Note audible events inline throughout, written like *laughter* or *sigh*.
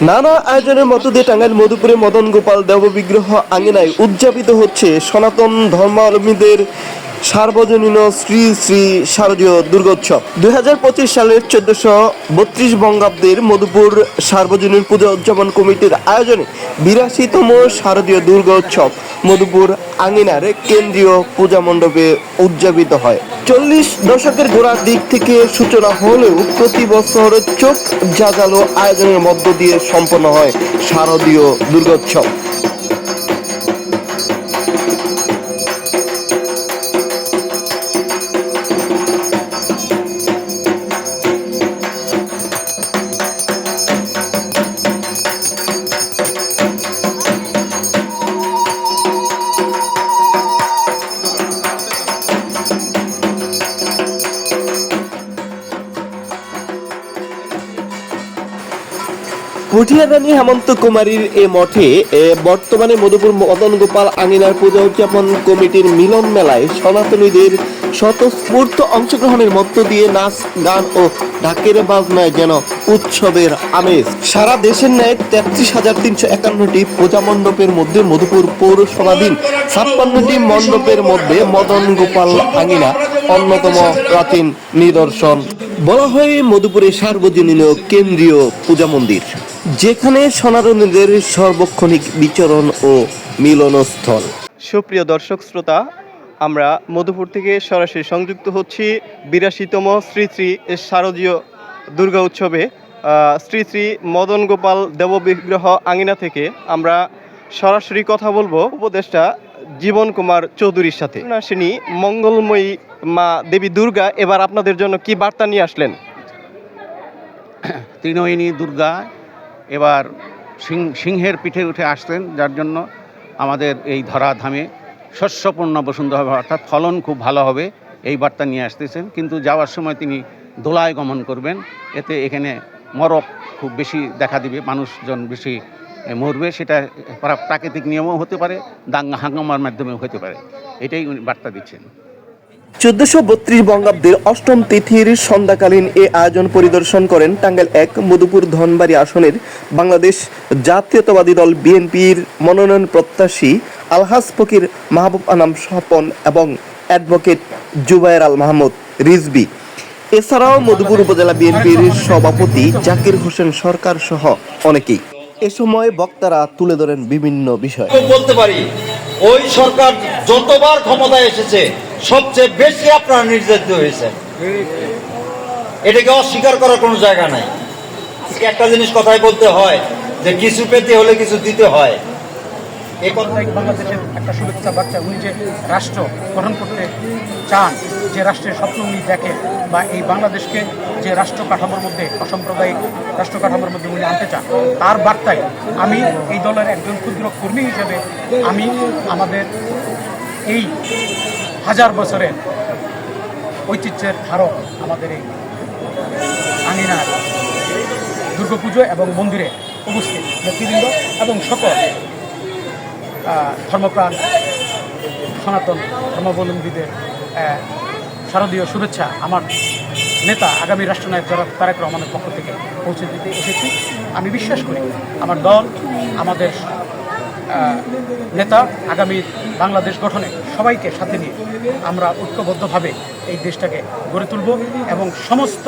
নানা আয়োজনের মধ্য দিয়ে টাঙ্গাইল, মধুপুরে মদন গোপাল দেব বিগ্রহ আঙিনায় উদযাপিত হচ্ছে সনাতন ধর্মাবলম্বীদের সার্বজনীন শ্রী শ্রী শারদীয় দুর্গোৎসব। দুই হাজার পঁচিশ সালের চোদ্দশো বত্রিশ বঙ্গাব্দের মধুপুর সার্বজনীন পূজা উদযাপন কমিটির আয়োজনে বিরাশিতম শারদীয় দুর্গোৎসব মধুপুর আঙিনার কেন্দ্রীয় পূজা মণ্ডপে উদযাপিত হয়। চল্লিশ দশকের গোড়ার দিক থেকে সূচনা হলেও প্রতি বছর চোখ জাগালো আয়োজনের মধ্য দিয়ে সম্পন্ন হয় শারদীয় দুর্গোৎসব। পুঠিয়া রানী হেমন্ত কুমারীর এ মঠে বর্তমানে মধুপুর মদন গোপাল আঙিনার পূজা উদযাপন কমিটির মিলন মেলায় সনাতনীদের স্বতঃস্ফূর্ত অংশগ্রহণের মধ্য দিয়ে নাচ, গান ও ঢাকের বাজনায় যেন উৎসবের আমেজ। সারা দেশের ন্যায় তেত্রিশ হাজার তিনশো একান্নটি পূজা মণ্ডপের মধ্যে মধুপুর পৌরসভাধীন ছাপ্পান্নটি মণ্ডপের মধ্যে মদন গোপাল আঙিনা অন্যতম প্রাচীন নিদর্শন। বলা হয় মধুপুরের সার্বজনীন কেন্দ্রীয় পূজা মন্দির যেখানে সনাতনীদের সর্বক্ষণিক বিচরণ ও মিলনস্থল। সুপ্রিয় দর্শক শ্রোতা আমরা মধুপুর থেকে সরাসরি সংযুক্ত হচ্ছি বিরাশিতম শ্রী শ্রী শারদীয় দুর্গা উৎসবে। আহ, শ্রী শ্রী মদন গোপাল দেব বিগ্রহ আঙিনা থেকে আমরা সরাসরি কথা বলব উপদেষ্টা জীবন কুমার চৌধুরীর সাথে। আসেনি মঙ্গলময়ী মা দেবী দুর্গা, এবার আপনাদের জন্য কি বার্তা নিয়ে আসলেন? *coughs* তৃণয়িনী দুর্গা এবার সিংহের পিঠে উঠে আসতেন যার জন্য আমাদের এই ধরাধামে শস্যপূর্ণ বসুন্ধরা হবে, অর্থাৎ ফলন খুব ভালো হবে, এই বার্তা নিয়ে আসতেছেন। কিন্তু যাওয়ার সময় তিনি দোলায় গমন করবেন, এতে এখানে মরক খুব বেশি দেখা দিবে, মানুষজন বেশি মরবে, সেটা প্রাকৃতিক নিয়মও হতে পারে, দাঙ্গা হাঙ্গামার মাধ্যমেও হতে পারে। এটাই উনি বার্তা দিচ্ছেন। চোদ্দশো বত্রিশ বঙ্গাব্দের অষ্টম তিথির সন্ধ্যাকালীন এ আয়োজন পরিদর্শন করেন টাঙ্গাইল এক মধুপুর ধনবাড়ি আসনের বাংলাদেশ জাতীয়তাবাদী দল বিএনপির মনোনয়ন প্রত্যাশী আলহাজ ফকির মাহবুব আনাম স্বপন এবং অ্যাডভোকেট জুবায়ের আল মাহমুদ রিজবি। এছাড়াও মধুপুর উপজেলা বিএনপির সভাপতি জাকির হোসেন সরকার সহ অনেকেই। এ সময় বক্তারা তুলে ধরেন বিভিন্ন বিষয়। বলতে পারি, ওই সরকার যতবার ক্ষমতায় এসেছে সবচেয়ে বেশি আপনারা নির্যাতিত হয়েছে এটাকে অস্বীকার করার কোনো জায়গা নাই। একটা জিনিস কথাই বলতে হয় যে কিছু পেতে হলে কিছু দিতে হয়। এ কথা বাংলাদেশের একটা শুভেচ্ছা বার্তা, উনি যে রাষ্ট্র গঠন করতে চান, যে রাষ্ট্রের স্বপ্ন উনি দেখেন, বা এই বাংলাদেশকে যে রাষ্ট্র কাঠামোর মধ্যে, অসাম্প্রদায়িক রাষ্ট্র কাঠামোর মধ্যে উনি আনতে চান, তার বার্তায় আমি এই দলের একজন ক্ষুদ্র কর্মী হিসেবে আমি আমাদের এই হাজার বছরের ঐতিহ্যের ধারক আমাদের এই আঙিনার দুর্গাপুজো এবং মন্দিরে উপস্থিত নেতৃবৃন্দ এবং সকল ধর্মপ্রাণ, সনাতন ধর্মাবলম্বীদের শারদীয় শুভেচ্ছা আমার নেতা, আগামী রাষ্ট্রনায়ক তারেক রহমানের পক্ষ থেকে পৌঁছে দিতে এসেছি। আমি বিশ্বাস করি আমার দল, আমাদের নেতা আগামী বাংলাদেশ গঠনে সবাইকে সাথে নিয়ে আমরা ঐক্যবদ্ধভাবে এই দেশটাকে গড়ে তুলব এবং সমস্ত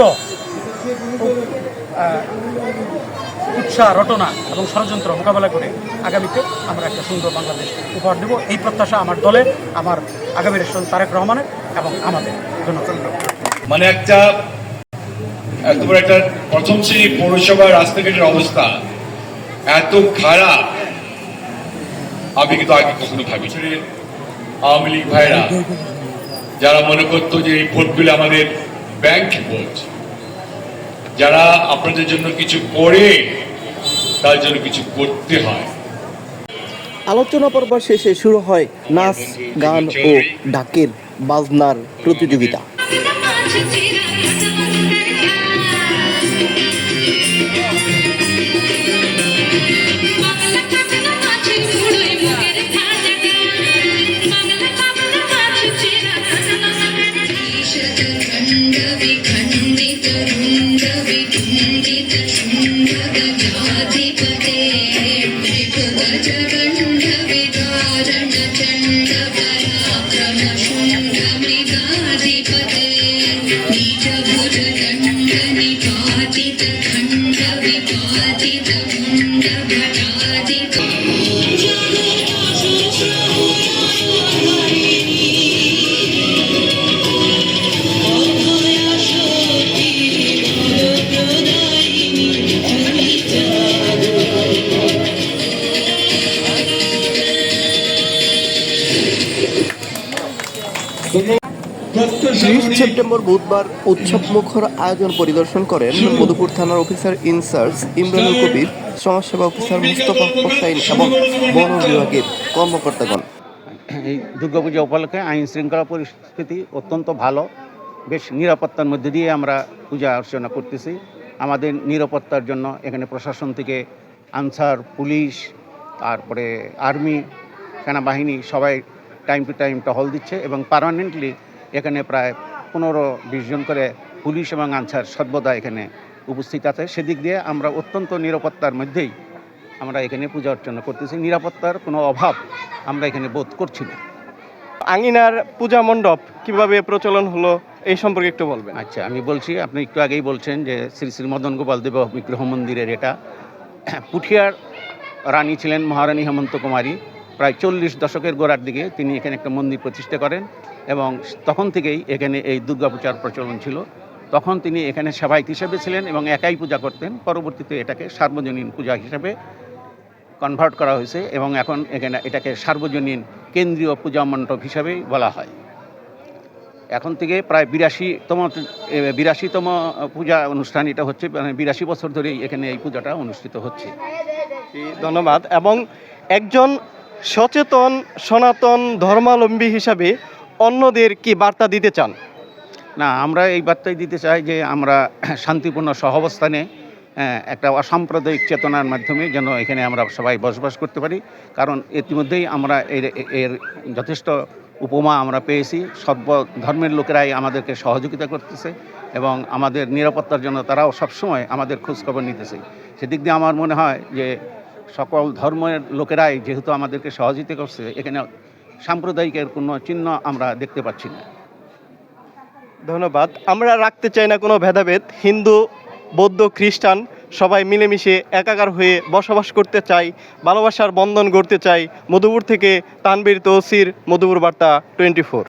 উৎসাহ, রটনা এবং ষড়যন্ত্র মোকাবেলা করে আগামীতে আমরা একটা সুন্দর বাংলাদেশ উপহার দেব। এই প্রত্যাশা আমার দলের আমার আগামী রেশন তারেক রহমানের এবং আমাদের জনগণ মানে একটা একটা প্রথম শ্রেণি পৌরসভার রাস্তাঘাটের অবস্থা। এত খারাপ। আমি কিন্তু আগে কখনো ভাবি আওয়ামী লীগ ভাইরা যারা মনে করতো যে এই ভোটগুলো আমাদের ব্যাংক ভোট যারা আপনাদের জন্য কিছু করে তার জন্য কিছু করতে হয়। আলোচনা পর্ব শেষে শুরু হয় নাচ গান ও ডাকের বাজনার প্রতিযোগিতা। worthy. ত্রিশ সেপ্টেম্বর বুধবার উৎসব মুখর আয়োজন পরিদর্শন করেন মধুপুর থানার অফিসার ইনচার্জ ইমরানুল কবির, সমাজসেবা অফিসার মুস্তফা হোসাইন এবং বন বিভাগের কর্মকর্তাগণ। এই দুর্গাপূজা উপলক্ষে আইন শৃঙ্খলা পরিস্থিতি অত্যন্ত ভালো, বেশ নিরাপত্তার মধ্যে দিয়ে আমরা পূজা অর্চনা করতেছি। আমাদের নিরাপত্তার জন্য এখানে প্রশাসন থেকে আনসার, পুলিশ, তারপরে আর্মি, সেনাবাহিনী সবাই টাইম টু টাইম টহল দিচ্ছে এবং পার্মানেন্টলি এখানে প্রায় পনেরো বিশ জন করে পুলিশ এবং আনসার সর্বদা এখানে উপস্থিত আছে। সেদিক দিয়ে আমরা অত্যন্ত নিরাপত্তার মধ্যেই আমরা এখানে পূজা অর্চনা করতেছি। নিরাপত্তার কোনো অভাব আমরা এখানে বোধ করছি না। আঙিনার পূজা মণ্ডপ কীভাবে প্রচলন হলো এই সম্পর্কে একটু বলবেন। আচ্ছা আমি বলছি আপনি একটু আগেই বলছেন যে শ্রী শ্রী মদন গোপাল দেব বিগ্রহ মন্দিরের এটা। পুঠিয়ার রানী ছিলেন মহারানী হেমন্ত কুমারী। প্রায় চল্লিশ দশকের গোড়ার দিকে তিনি এখানে একটা মন্দির প্রতিষ্ঠা করেন এবং তখন থেকেই এখানে এই দুর্গাপূজার প্রচলন ছিল। তখন তিনি এখানে সেবায়িত হিসেবে ছিলেন এবং একাই পূজা করতেন। পরবর্তীতে এটাকে সার্বজনীন পূজা হিসেবে কনভার্ট করা হয়েছে এবং এখন এখানে এটাকে সার্বজনীন কেন্দ্রীয় পূজা মণ্ডপ হিসাবেই বলা হয়। এখন থেকে প্রায় বিরাশিতম বিরাশিতম পূজা অনুষ্ঠান এটা হচ্ছে মানে বিরাশি বছর ধরেই এখানে এই পূজাটা অনুষ্ঠিত হচ্ছে। ধন্যবাদ। এবং একজন সচেতন, সনাতন, ধর্মাবলম্বী হিসাবে অন্যদের কি বার্তা দিতে চান? না, আমরা এই বার্তাই দিতে চাই যে আমরা শান্তিপূর্ণ সহাবস্থানে একটা অসাম্প্রদায়িক চেতনার মাধ্যমে যেন এখানে আমরা সবাই বসবাস করতে পারি। কারণ ইতিমধ্যেই আমরা এর এর যথেষ্ট উপমা আমরা পেয়েছি। সর্ব ধর্মের লোকেরাই আমাদেরকে সহযোগিতা করতেছে এবং আমাদের নিরাপত্তার জন্য তারাও সবসময় আমাদের খোঁজখবর নিতেছে। সেদিক দিয়ে আমার মনে হয় যে সকল ধর্মের লোকেরাই যেহেতু আমাদেরকে সহযোগিতা করছে, এখানে সাম্প্রদায়িকের কোনো চিহ্ন আমরা দেখতে পাচ্ছি না। ধন্যবাদ। আমরা রাখতে চাই না কোনো ভেদাভেদ। হিন্দু, বৌদ্ধ, খ্রিস্টান সবাই মিলেমিশে একাকার হয়ে বসবাস করতে চাই, ভালোবাসার বন্ধন গড়তে চাই। মধুপুর থেকে তানবীর তহসির মধুপুর বার্তা টোয়েন্টি ফোর।